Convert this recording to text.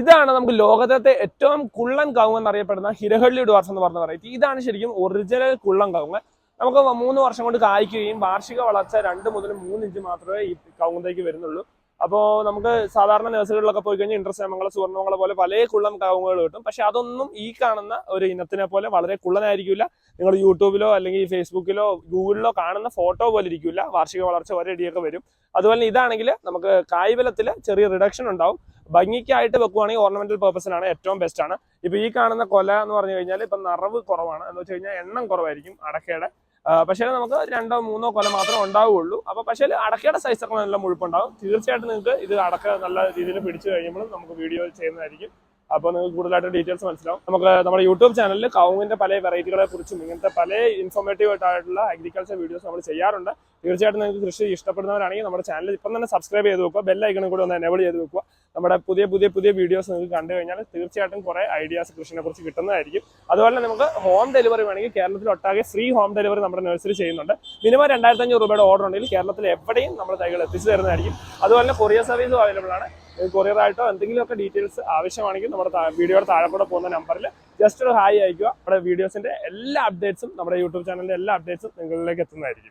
ഇതാണ് നമുക്ക് ലോകത്തെ ഏറ്റവും കുള്ളൻ കവുങ്ങ് എന്നറിയപ്പെടുന്ന ഹിരഹള്ളി ഡുവാർസ് എന്ന് പറഞ്ഞ വെറൈറ്റി ഇതാണ് ശരിക്കും ഒറിജിനൽ കുള്ളൻ കവുങ്ങ്. നമുക്ക് മൂന്ന് വർഷം കൊണ്ട് കായ്ക്കുകയും വാർഷിക വളർച്ച രണ്ട് മുതൽ മൂന്ന് ഇഞ്ച് മാത്രമേ ഈ കവുങ്ങത്തേക്ക് വരുന്നുള്ളൂ. അപ്പോൾ നമുക്ക് സാധാരണ നഴ്സറികളിലൊക്കെ പോയി കഴിഞ്ഞാൽ ഇൻട്രസ്റ്റമംഗള സുവർണമംഗള പോലെ പല കുള്ളം കവുങ്ങുകൾ കിട്ടും. പക്ഷെ അതൊന്നും ഈ കാണുന്ന ഒരു ഇനത്തിനെ പോലെ വളരെ കുള്ളനായിരിക്കില്ല. നിങ്ങൾ യൂട്യൂബിലോ അല്ലെങ്കിൽ ഫേസ്ബുക്കിലോ ഗൂഗിളിലോ കാണുന്ന ഫോട്ടോ പോലെ ഇരിക്കില്ല. വാർഷിക വളർച്ച ഒരടിയൊക്കെ വരും. അതുപോലെ ഇതാണെങ്കിൽ നമുക്ക് കായ്ബലത്തിൽ ചെറിയ റിഡക്ഷൻ ഉണ്ടാവും. ഭംഗിക്കായിട്ട് വെക്കുവാണെങ്കിൽ ഓർണമെന്റൽ പർപ്പസിനാണ് ഏറ്റവും ബെസ്റ്റ് ആണ്. ഇപ്പൊ ഈ കാണുന്ന കൊല എന്ന് പറഞ്ഞു കഴിഞ്ഞാൽ ഇപ്പൊ നിറവ് കുറവാണ്. എന്ന് വെച്ച് കഴിഞ്ഞാൽ എണ്ണം കുറവായിരിക്കും അടക്കയുടെ. പക്ഷേ നമുക്ക് രണ്ടോ മൂന്നോ കൊല മാത്രമേ ഉണ്ടാവുകയുള്ളൂ അപ്പൊ പക്ഷേ അടക്കയുടെ സൈസൊക്കെ നല്ല മുഴുപ്പുണ്ടാവും. തീർച്ചയായിട്ടും നിങ്ങൾക്ക് ഇത് അടക്ക നല്ല രീതിയിൽ പിടിച്ചു കഴിയുമ്പോഴും നമുക്ക് വീഡിയോ ചെയ്യുന്നതായിരിക്കും. അപ്പോൾ നിങ്ങൾക്ക് കൂടുതലായിട്ട് ഡീറ്റെയിൽസ് മനസ്സിലാവും. നമുക്ക് നമ്മുടെ യൂട്യൂബ് ചാനലിൽ കവുങ്ങിന്റെ പല വെറൈറ്റികളെ കുറിച്ചും ഇങ്ങനത്തെ പല ഇൻഫോർമേറ്റീവ് ആയിട്ടുള്ള അഗ്രികൾച്ചർ വീഡിയോസ് നമ്മൾ ചെയ്യാറുണ്ട്. തീർച്ചയായിട്ടും നിങ്ങൾക്ക് കൃഷി ഇഷ്ടപ്പെടുന്നവരാണെങ്കിൽ നമ്മുടെ ചാനൽ ഇപ്പം തന്നെ സബ്സ്ക്രൈബ് ചെയ്ത് വെക്കുക. ബെൽ ഐക്കണും കൂടി ഒന്ന് എനേബിൾ ചെയ്ത് വെക്കുക. നമ്മുടെ പുതിയ പുതിയ പുതിയ വീഡിയോസ് നിങ്ങൾക്ക് കണ്ടു കഴിഞ്ഞാൽ തീർച്ചയായിട്ടും കുറേ ഐഡിയാസ് കൃഷിനെ കുറിച്ച് കിട്ടുന്നതായിരിക്കും. അതുപോലെ തന്നെ നമുക്ക് ഹോം ഡെലിവറി വേണമെങ്കിൽ കേരളത്തിൽ ഒട്ടാകെ ഫ്രീ ഹോം ഡെലിവറി നമ്മുടെ നഴ്സറി ചെയ്യുന്നുണ്ട്. മിനിമം രണ്ടായിരത്തി അഞ്ഞൂറ് രൂപയുടെ ഓർഡർ ഉണ്ടെങ്കിൽ കേരളത്തിൽ എവിടെയും നമ്മൾ തൈകൾ എത്തിച്ചു തരുന്നതായിരിക്കും. അതുപോലെ തന്നെ കൊറിയർ സർവീസും അവൈലബിൾ ആണ്. കൊറിയർ ആയിട്ടോ എന്തെങ്കിലുമൊക്കെ ഡീറ്റെയിൽസ് ആവശ്യമാണെങ്കിൽ നമ്മുടെ വീഡിയോയുടെ താഴെ കൂടെ പോകുന്ന നമ്പറിൽ ജസ്റ്റ് ഒരു ഹായ് അയക്കുക നമ്മുടെ വീഡിയോസിന്റെ എല്ലാ അപ്ഡേറ്റ്സും നമ്മുടെ യൂട്യൂബ് ചാനലിന്റെ എല്ലാ അപ്ഡേറ്റ്സും നിങ്ങളിലേക്ക് എത്തുന്നതായിരിക്കും.